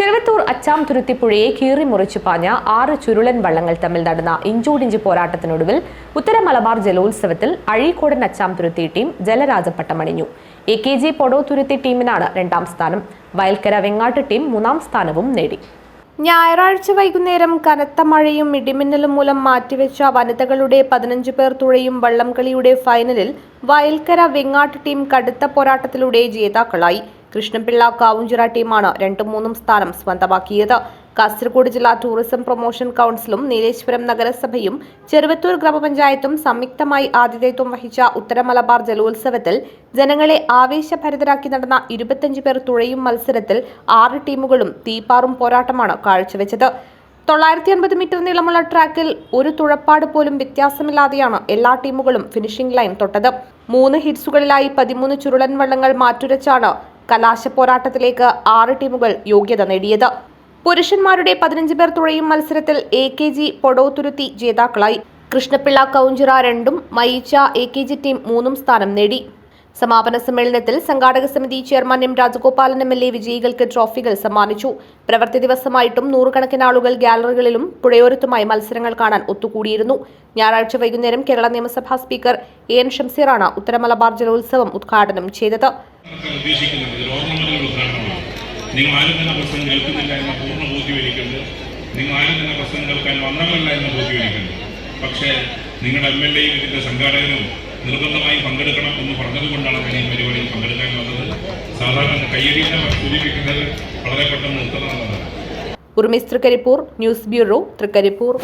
ചെറുവത്തൂർ അച്ചാം തുരുത്തിപ്പുഴയെ കീറി മുറിച്ചു പാഞ്ഞ ആറ് ചുരുളൻ വള്ളങ്ങൾ തമ്മിൽ നടന്ന ഇഞ്ചോടിഞ്ച് പോരാട്ടത്തിനൊടുവിൽ ഉത്തര മലബാർ ജലോത്സവത്തിൽ അഴീക്കോടൻ അച്ചാം തുരുത്തി team ജലരാജപ്പട്ടമണിഞ്ഞു A K G Podo Thuruthi ടീമിനാണ് രണ്ടാം സ്ഥാനം. വയൽക്കര വെങ്ങാട്ട് ടീം മൂന്നാം സ്ഥാനവും നേടി. ഞായറാഴ്ച വൈകുന്നേരം കനത്ത മഴയും ഇടിമിന്നലും മൂലം മാറ്റിവെച്ച വനിതകളുടെ പതിനഞ്ച് പേർ തുഴയും വള്ളംകളിയുടെ ഫൈനലിൽ വയൽക്കര വെങ്ങാട്ട് ടീം കടുത്ത പോരാട്ടത്തിലൂടെ ജേതാക്കളായി. കൃഷ്ണപിള്ള കാവുഞ്ചിറ ടീമാണ് രണ്ടും മൂന്നും സ്ഥാനം സ്വന്തമാക്കിയത്. കാസർഗോഡ് ജില്ലാ ടൂറിസം പ്രൊമോഷൻ കൗൺസിലും നീലേശ്വരം നഗരസഭയും ചെറുവത്തൂർ ഗ്രാമപഞ്ചായത്തും സംയുക്തമായി ആതിഥേയത്വം വഹിച്ച ഉത്തര മലബാർ ജലോത്സവത്തിൽ ജനങ്ങളെ ആവേശഭരിതരാക്കി നടന്ന ഇരുപത്തിയഞ്ച് പേർ തുഴയും മത്സരത്തിൽ ആറ് ടീമുകളും തീപ്പാറും പോരാട്ടമാണ് കാഴ്ചവെച്ചത്. തൊള്ളായിരത്തി അൻപത് മീറ്റർ നീളമുള്ള ട്രാക്കിൽ ഒരു തുഴപ്പാട് പോലും വ്യത്യാസമില്ലാതെയാണ് എല്ലാ ടീമുകളും ഫിനിഷിംഗ് ലൈൻ തൊട്ടത്. മൂന്ന് ഹിറ്റ്സുകളിലായി പതിമൂന്ന് ചുരുളൻ വള്ളങ്ങൾ മാറ്റുരച്ചാണ് കലാശ പോരാട്ടത്തിലേക്ക് ആറ് ടീമുകൾ യോഗ്യത നേടിയത്. പുരുഷന്മാരുടെ പതിനഞ്ച് പേർ തുഴയും മത്സരത്തിൽ എ കെ ജി പൊടോത്തുരുത്തി ജേതാക്കളായി. കൃഷ്ണപിള്ള കൗഞ്ചിറ രണ്ടും Mayicha A K G team മൂന്നും സ്ഥാനം നേടി. സമാപന സമ്മേളനത്തിൽ സംഘാടക സമിതി chairman M Rajagopalan M L A വിജയികൾക്ക് ട്രോഫികൾ സമ്മാനിച്ചു. പ്രവൃത്തി ദിവസമായിട്ടും നൂറുകണക്കിന് ആളുകൾ ഗ്യാലറികളിലും പുഴയോരത്തുമായി മത്സരങ്ങൾ കാണാൻ ഒത്തുകൂടിയിരുന്നു. ഞായറാഴ്ച വൈകുന്നേരം കേരള നിയമസഭാ സ്പീക്കർ എ എൻ ഷംസീറാണ് ഉത്തരമലബാർ ജലോത്സവം ഉദ്ഘാടനം ചെയ്തത്. പൂർണ നിങ്ങൾ പക്ഷേ നിങ്ങളുടെ എം എൽ എയും ഇതിന്റെ സംഘാടകരും നിർബന്ധമായി പങ്കെടുക്കണം എന്ന് പറഞ്ഞതുകൊണ്ടാണ് ഞാൻ ഈ പരിപാടിയിൽ പങ്കെടുക്കാൻ വന്നത്. സാധാരണ കയ്യടിയുടെ സൂചിപ്പിക്കുന്നത് വളരെ പെട്ടെന്ന് നിർത്തണമെന്നതാണ് ഉർമിസ് തൃക്കരിപ്പൂർ ന്യൂസ് ബ്യൂറോ തൃക്കരിപ്പൂർ.